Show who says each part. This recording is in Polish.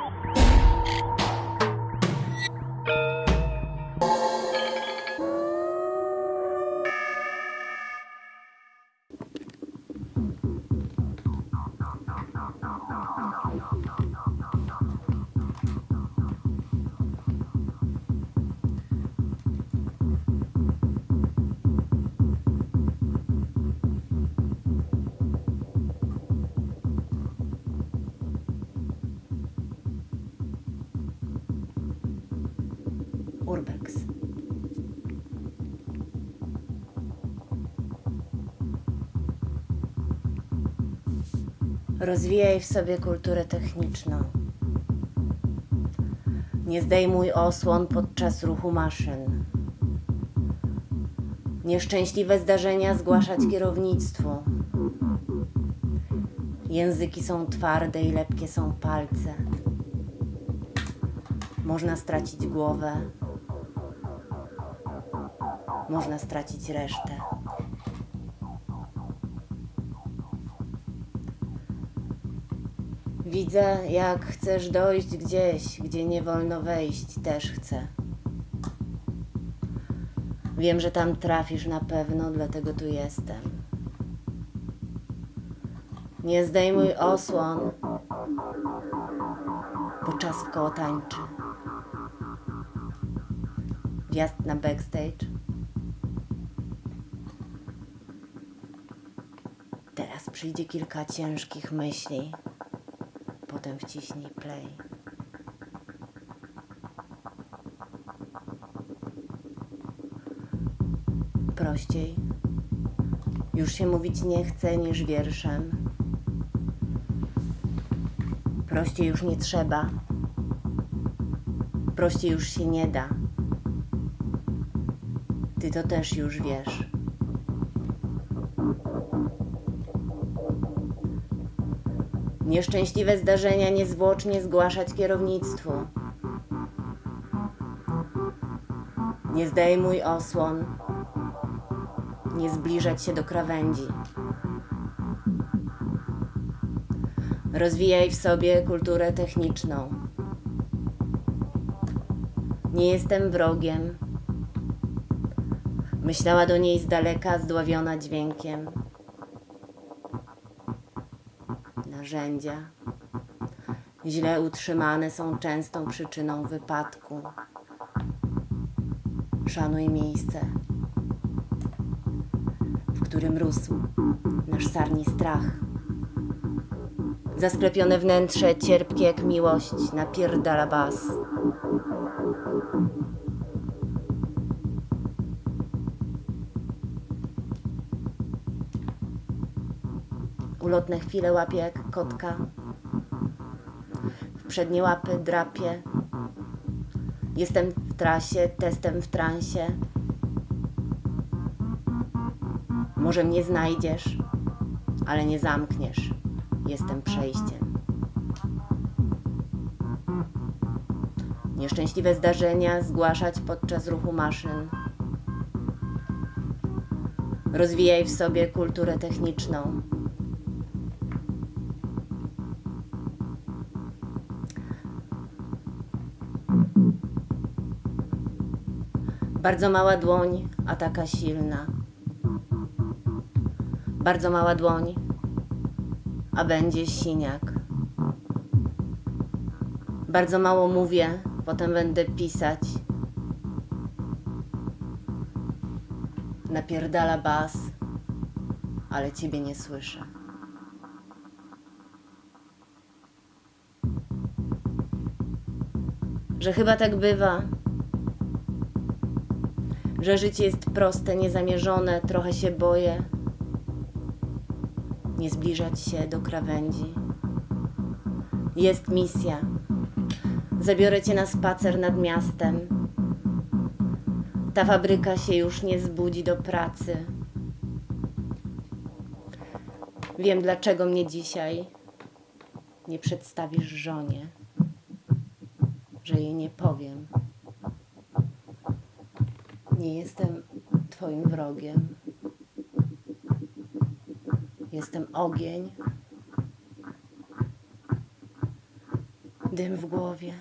Speaker 1: no, no, no, no, no. Urbex. Rozwijaj w sobie kulturę techniczną. Nie zdejmuj osłon podczas ruchu maszyn. Nieszczęśliwe zdarzenia zgłaszać kierownictwu. Języki są twarde i lepkie są palce. Można stracić głowę, można stracić resztę. Widzę, jak chcesz dojść gdzieś, gdzie nie wolno wejść, też chcę. Wiem, że tam trafisz na pewno, dlatego tu jestem. Nie zdejmuj osłon, bo czas w koło tańczy. Wjazd na backstage. Teraz przyjdzie kilka ciężkich myśli. Potem wciśnij play. Prościej. Już się mówić nie chce niż wierszem. Prościej już nie trzeba. Prościej już się nie da. Ty to też już wiesz. Nieszczęśliwe zdarzenia niezwłocznie zgłaszać kierownictwu. Nie zdejmuj osłon. Nie zbliżać się do krawędzi. Rozwijaj w sobie kulturę techniczną. Nie jestem wrogiem. Myślała do niej z daleka, zdławiona dźwiękiem. Narzędzia źle utrzymane są częstą przyczyną wypadku. Szanuj miejsce, w którym rósł nasz sarni strach. Zasklepione wnętrze, cierpkie jak miłość, napierdala bas. Ulotne chwile łapie jak kotka. W przednie łapy drapie. Jestem w trasie, testem w transie. Może mnie znajdziesz, ale nie zamkniesz. Jestem przejściem. Nieszczęśliwe zdarzenia zgłaszać podczas ruchu maszyn. Rozwijaj w sobie kulturę techniczną. Bardzo mała dłoń, a taka silna. Bardzo mała dłoń, a będzie siniak. Bardzo mało mówię, potem będę pisać. Napierdala bas, ale ciebie nie słyszę. Że chyba tak bywa, że życie jest proste, niezamierzone, trochę się boję. Nie zbliżać się do krawędzi. Jest misja. Zabiorę cię na spacer nad miastem. Ta fabryka się już nie zbudzi do pracy. Wiem, dlaczego mnie dzisiaj nie przedstawisz żonie, że jej nie powiem. Nie jestem Twoim wrogiem. Jestem ogień. Dym w głowie.